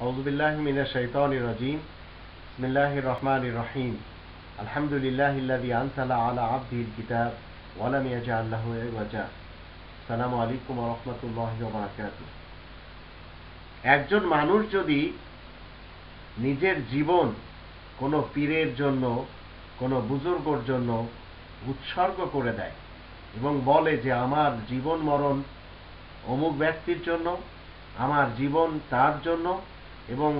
أعوذ بالله من الشيطان الرجيم بسم الله الرحمن الرحيم الحمد لله الذي أنزل على عبده الكتاب ولم يجعل له عوجا السلام عليكم ورحمة الله وبركاته একজন মানুষ যদি নিজের জীবন কোনো পীরের জন্য কোনো বুজুর্গর জন্য উৎসর্গ করে দেয় এবং বলে যে আমার জীবন মরণ অমুক ব্যক্তির জন্য আমার জীবন তার জন্য এবং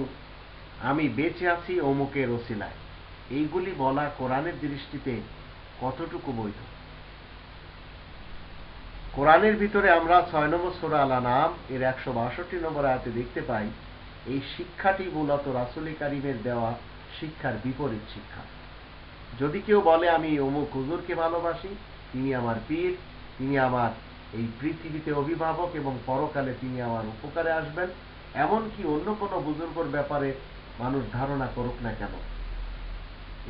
আমি বেঁচে আছি অমুকের ওসিলায়। এইগুলি বলা কোরআনের দৃষ্টিতে কতটুকু বৈধ? কোরআনের ভিতরে আমরা ছয় নম্বর সোরা আলা নাম এর একশো বাষট্টি নম্বর আয়াতে দেখতে পাই, এই শিক্ষাটি মূলত রাসুলি কারিমের দেওয়া শিক্ষার বিপরীত শিক্ষা। যদি কেউ বলে, আমি অমুক হুজুরকে ভালোবাসি, তিনি আমার পীর, তিনি আমার এই পৃথিবীতে অভিভাবক এবং পরকালে তিনি আমার উপকারে আসবেন এমনকি অন্য কোনো বুজুর্গর ব্যাপারে মানুষ ধারণা করুক না কেন?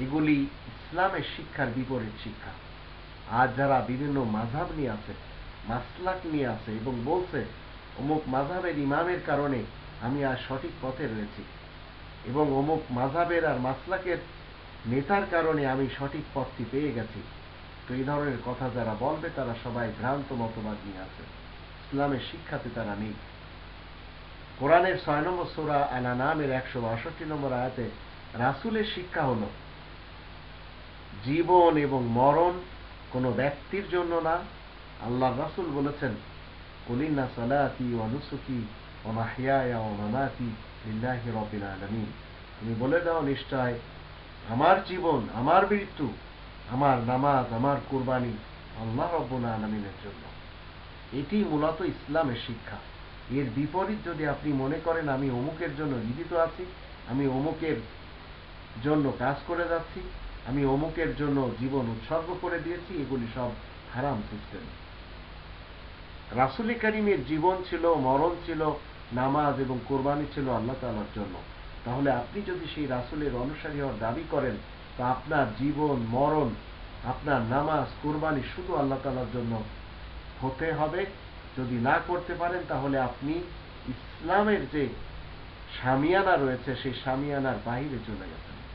এগুলি ইসলামের শিক্ষার বিপরীত শিক্ষা। আজ যারা বিভিন্ন মাঝাব নিয়ে আছে, মাসলাক নিয়ে আছে এবং বলছে, অমুক মাঝাবের ইমামের কারণে আমি আর সঠিক পথে রয়েছি এবং অমুক মাঝাবের আর মাসলাকের নেতার কারণে আমি সঠিক পথটি পেয়ে গেছি। তো এই ধরনের কথা যারা বলবে, তারা সবাই ভ্রান্ত মতবাদ নিয়ে আছে। ইসলামের শিক্ষাতে তারা নেই। কোরআনের ছয় নম্বর সোরা আলা নামের একশো বাষট্টি নম্বর আয়াতে রাসুলের শিক্ষা হল, জীবন এবং মরণ কোনো ব্যক্তির জন্য না। আল্লাহ রাসুল বলেছেন কুলিন্না সালাতি ও নুসুকি ও মাহিয়ায়া ও মামাতি লিল্লাহি রবিল আলমিন। তুমি বলে দাও নিশ্চয়, আমার জীবন, আমার মৃত্যু, আমার নামাজ, আমার কুরবানি আল্লাহ রব্বুল আলমিনের জন্য। এটি মূলত ইসলামের শিক্ষা। এর বিপরীত যদি আপনি মনে করেন আমি অমুকের জন্য জীবিত আছি, আমি অমুকের জন্য কাজ করে যাচ্ছি, আমি অমুকের জন্য জীবন উৎসর্গ করে দিয়েছি, এগুলি সব হারাম সিস্টেম। রাসুলি করিমের জীবন ছিল, মরণ ছিল, নামাজ এবং কোরবানি ছিল আল্লাহ তালার জন্য। তাহলে আপনি যদি সেই রাসুলের অনুসারী হওয়ার দাবি করেন, তা আপনার জীবন, মরণ, আপনার নামাজ, কোরবানি শুধু আল্লাহ তালার জন্য হতে হবে। যদি না করতে পারেন, তাহলে আপনি ইসলামের যে সামিয়ানা রয়েছে, সেই সামিয়ানার বাহিরে চলে গেছেন।